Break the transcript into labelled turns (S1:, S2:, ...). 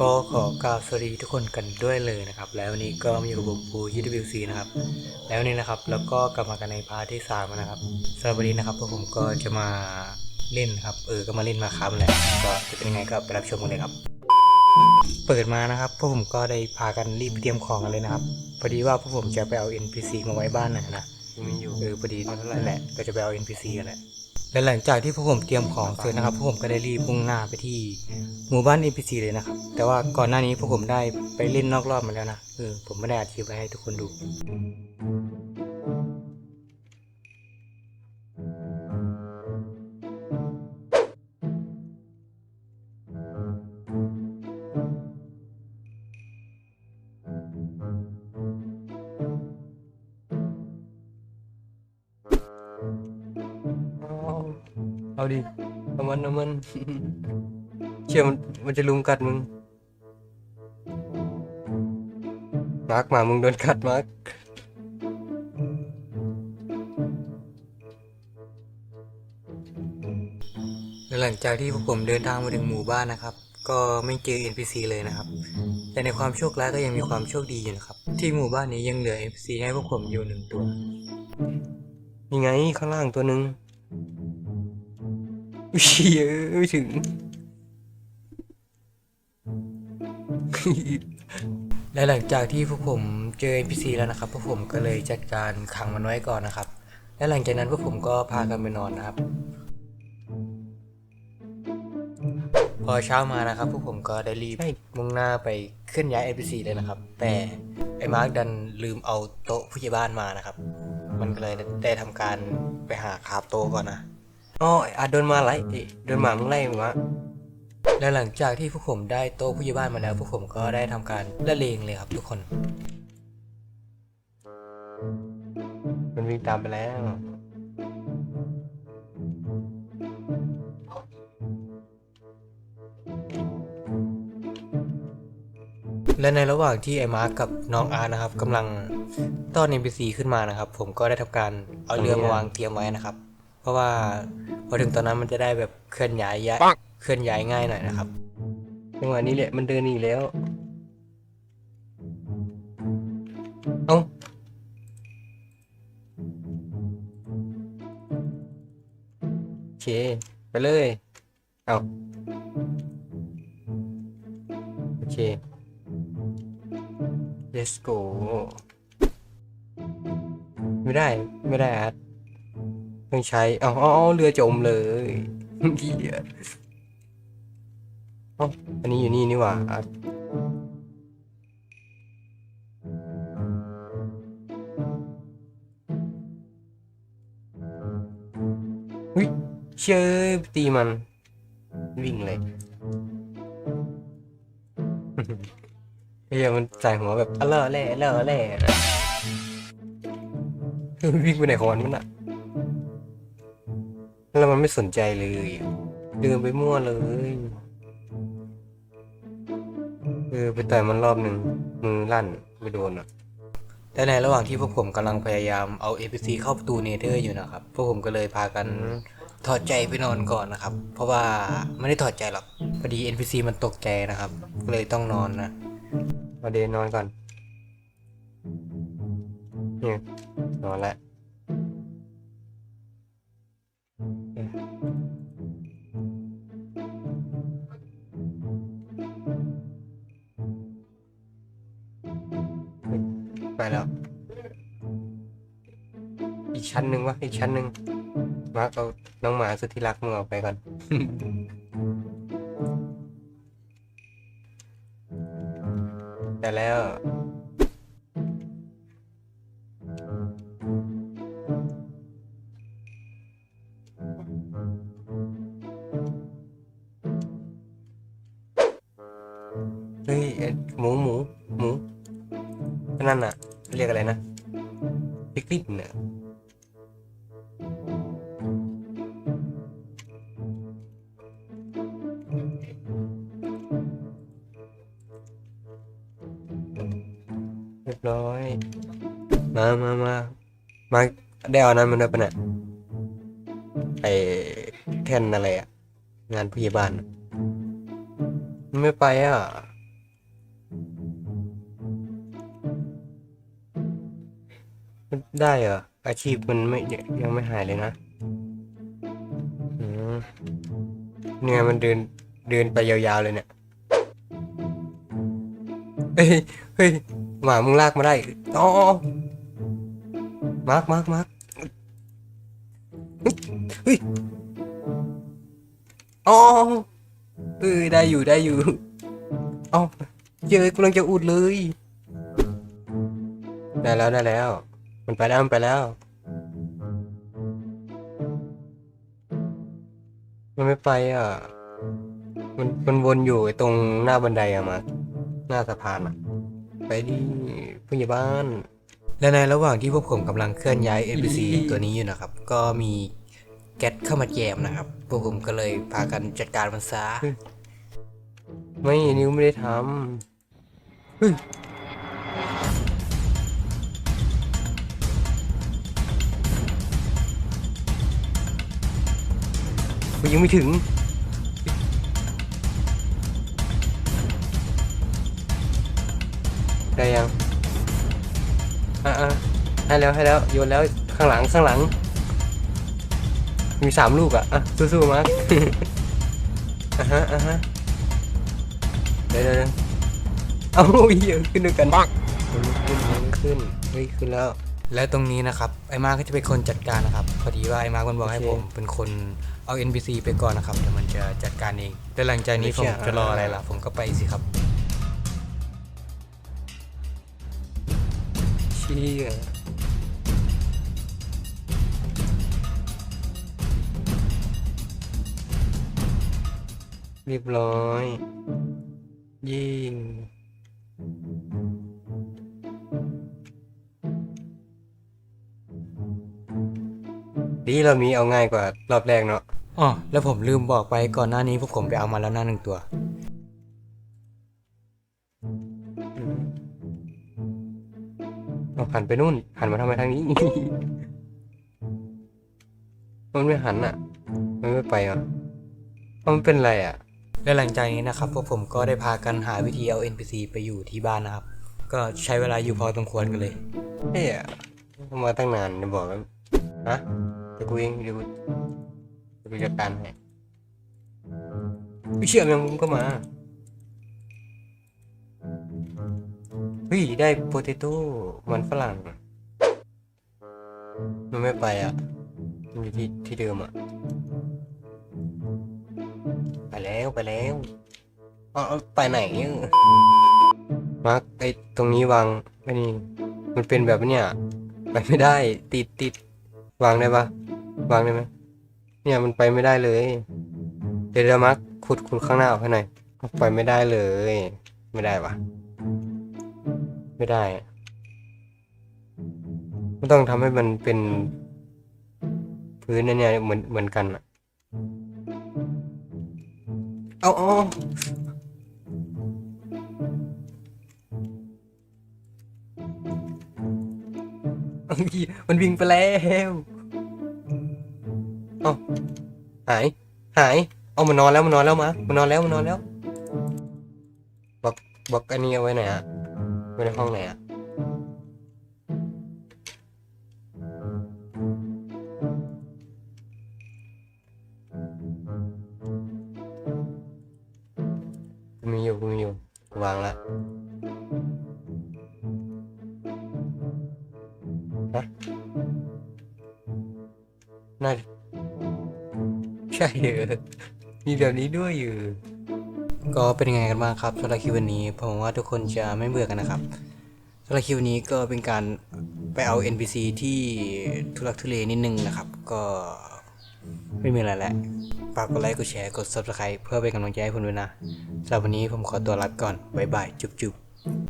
S1: ก็ขอกราบสวัสดีทุกคนกันด้วยเลยนะครับ แล้ววันนี้ก็มาอยู่กับผมปูยูทูบซีนะครับ แล้ววันนี้นะครับแล้วก็กลับมากันในพาร์ทที่สามนะครับสำหรับวันนี้นะครับพวกผมก็จะมาเล่นครับเออก็มาเล่นมาครับแหละก็จะเป็นยังไงก็ไปรับชมกันเลยครับ เปิดมานะครับพวกผมก็ได้พากันรีบเตรียมของกันเลยนะครับพอดีว่าพวกผมจะไปเอา NPC มาไว้บ้านหน่อยนะ
S2: มีอยู่
S1: เออพอดีนั่นแหละก็จะไปเอา NPC กันแหละ และหลังจากที่พวกผมเตรียมของเสร็จนะครับพวกผมก็ได้รีบมุ่งหน้าไปที่หมู่บ้าน NPC เลยนะครับ แต่ว่าก่อนหน้านี้พวกผมได้ไปเล่นนอกรอบมาแล้วนะเออผมไม่ได้อัดคลิปไว้ให้ทุกคนดู
S2: เอาดิเอามันเอามัน เชื่อมันมันจะลุมกัดมึง มาร์กมา มึงโดนกัดมาร์ก
S1: หลังจากที่พวกผมเดินทางมาถึงหมู่บ้านนะครับ ก็ไม่เจอ NPC เลยนะครับ แต่ในความโชคร้ายก็ยังมีความโชคดีอยู่นะครับ ที่หมู่บ้านนี้ยังเหลือ NPC ให้พวกผมอยู่หนึ่งตัว
S2: ยังไงข้างล่างตัวหนึ่ง อุ๊ยเชี่ยไม่ถึง
S1: และหลังจากที่พวกผมเจอ NPC แล้วนะครับ พวกผมก็เลยจัดการขังมันไว้ก่อนนะครับ และหลังจากนั้นพวกผมก็พากันไปนอนนะครับ พอเช้ามานะครับ พวกผมก็ได้รีบมุ่งหน้าไปเคลื่อนย้าย NPC เลยนะครับ แต่ไอ้มาร์กดันลืมเอาโต๊ะผู้ใหญ่บ้านมานะครับ มันก็เลยได้ทำการไปหาคาบโต๊ะก่อนนะ
S2: อ๋อไอ้อาโดนมาไล่เอ้ยโดนหมามึงไล่มึงวะ
S1: และหลังจากที่พวกผมได้โต๊ะผู้ใหญ่บ้านมาแล้วพวกผมก็ได้ทำการละเลงเลยครับทุกคน
S2: มันวิ่งตามไปแล้ว
S1: และในระหว่างที่ไอ้มาร์กกับน้องอาร์ตนะครับกำลังต้อน NPC ขึ้นมานะครับ ผมก็ได้ทำการเอาเรือมาวางเตรียมไว้นะครับ เพราะว่าพอถึงตอนนั้นมันจะได้แบบเคลื่อนย้ายยะเคลื่อนย้ายง่ายหน่อยนะครับ
S2: จังหวะนี้แหละมันเดินหนีแล้ว เอ้าโอเค ไปเลย เอาโอเค let's go ไม่ได้ ไม่ได้อาร์ต ต้องใช้เอาเอาเอาเรือจมเลยเหี้ยเอ้าอันนี้อยู่นี่นี่หว่าอาร์ตวิเชยตีมัน วิ่งเลยเฮียมันใส่หัวแบบอะเลอะแล่เลอะแล่วิ่งไปไหนของมันมันอะ แล้วมันไม่สนใจเลยเดินไปมั่วเลยเออไปต่อยมันรอบหนึ่งมือลั่นไปโดนอะ
S1: และในระหว่างที่พวกผมกำลังพยายามเอา NPC เข้าประตูเนเธอร์อยู่นะครับ พวกผมก็เลยพากันถอดใจไปนอนก่อนนะครับ เพราะว่าไม่ได้ถอดใจหรอก พอดี NPC มันตกใจนะครับ ก็เลยต้องนอนนะ
S2: มาเดนนอนก่อนเนี่ยนอนแล้ว ชั้นหนึ่งวะอีกชั้นหนึ่งมาร์คเอาน้องหมาสุดที่รักมึงเอาไปก่อน แต่แล้ว เฮ้ยเอ็ดหมูหมูหมูนั่นน่ะ เรียกอะไรนะพิกลินเนี่ย ร้อย มามามามาได้เอานั้นมันด้วยปะเนี่ยไอแท่นอะไรอะงานพยาบาลมันไม่ไปอะได้เหรออาชีพมันไม่ยังไม่หายเลยนะเนี่ยมันเดินเดินไปยาวๆเลยเนี่ย เฮ้ย เฮ้ย หมามึงลากมาได้อ๋อมาร์กมาร์กมาร์กเฮ้ยอ๋อเออได้อยู่ได้อยู่อ้าเยอะกำลังจะอุดเลย ได้แล้วได้แล้ว มันไปแล้วมันไปแล้ว มันไม่ไปอะ มันมันวนอยู่ตรงหน้าบันไดอะมาหน้าสะพานอะ ไปดิผู้ใหญ่บ้าน
S1: และในระหว่างที่พวกผมกำลังเคลื่อนย้าย NPC ตัวนี้อยู่นะครับ ก็มีแก๊สเข้ามาแจมนะครับ พวกผมก็เลยพากันจัดการมันซะ
S2: ไม่นิ้วไม่ได้ทำเฮ้ยกูยังไม่ถึง ได้ยังอะอะให้แล้วให้แล้วโยนแล้วข้างหลังข้างหลัง มีสามลูกอะอะสู้ๆมาร์คอะฮะอะฮะเดี๋ยวเดี๋ยวเดี๋ยวเอาเหี้ยขึ้นด้วยกันปังขึ้นขึ้นขึ้นเฮ้ยขึ้นแล้ว
S1: และตรงนี้นะครับไอ้มาร์คก็จะเป็นคนจัดการนะครับพอดีว่าไอ้มาร์คมันบอกให้
S2: โอเค
S1: ผมเป็นคนเอา NPC ไปก่อนนะครับเดี๋ยวมันจะจัดการเองแต่หลังจากนี้
S2: ไม่
S1: ผ
S2: เชื่
S1: ม
S2: อ
S1: จะรออะไรล่ะผมก็ไปสิครับ
S2: เชี่ยเรียบร้อย ยิงดีเรามีเอาง่ายกว่ารอบแรกเนาะ
S1: อ๋อแล้วผมลืมบอกไปก่อนหน้านี้พวกผมไปเอามาแล้วหน้าหนึ่งตัว
S2: เอาหันไปนู่น หันมาทำไมทางนี้ มันไม่หันอะ มันไม่ไปอะเอามันเป็นไรอะ
S1: และหลังจากนี้นะครับพวกผมก็ได้พากันหาวิธีเอา NPC ไปอยู่ที่บ้านนะครับ ก็ใช้เวลาอยู่พอสมควรกันเลย
S2: เฮ้ยมาตั้งนานจะบอกแล้วฮะเดี๋ยวกูเองเดี๋ยวกูเดี๋ยวกูจัดการให้ไม่เชื่อแมงมุมก็มาเฮ้ยได้โปเตโต้มันฝรั่ง มันไม่ไปอะ มันอยู่ที่ที่เดิมอะ ไปแล้วไปแล้วเอาเอไปไหนเนี่ยมาร์กไอตรงนี้วางไอ้นี่มันเป็นแบบเนี้ยไปไม่ได้ ติดติดวางได้ปะวางได้ไหมเนี่ยมันไปไม่ได้เลย เดี๋ยวเดี๋ยวมาร์คขุดขุดข้างหน้าออกให้หน่อยไปไม่ได้เลย ไม่ได้ปะ ไม่ได้อะมันต้องทำให้มันเป็นพื้นนั่นเนี่ยเหมือนเหมือนกันอะเอาเอาเอมันวิ่งไปแล้วเอาหาย หาย เอามันนอนแล้วมันนอนแล้วมามันนอนแล้วมันนอนแล้วบอกบอกอันนี้เอาไว้หน่อะ ไว้ในห้องไหนอะกูมีอยู่กูมีอยู่กูวางละน่าจะใช่เออมีแบบนี้ด้วยอยู่
S1: ก็เป็นยังไงกันบ้างครับสำหรับคลิปวันนี้ผมว่าทุกคนจะไม่เบื่อกันนะครับสำหรับคลิปวันนี้ก็เป็นการไปเอา NPC ที่ทุลักทุเลนิดนึงนะครับ ก็ไม่มีอะไรแหละฝากกดไลค์กดแชร์กด subscribe เพื่อเป็นกำลังใจให้ผมด้วยนะสำหรับวันนี้ผมขอตัวลาไปก่อนบ๊ายบายจุ๊บ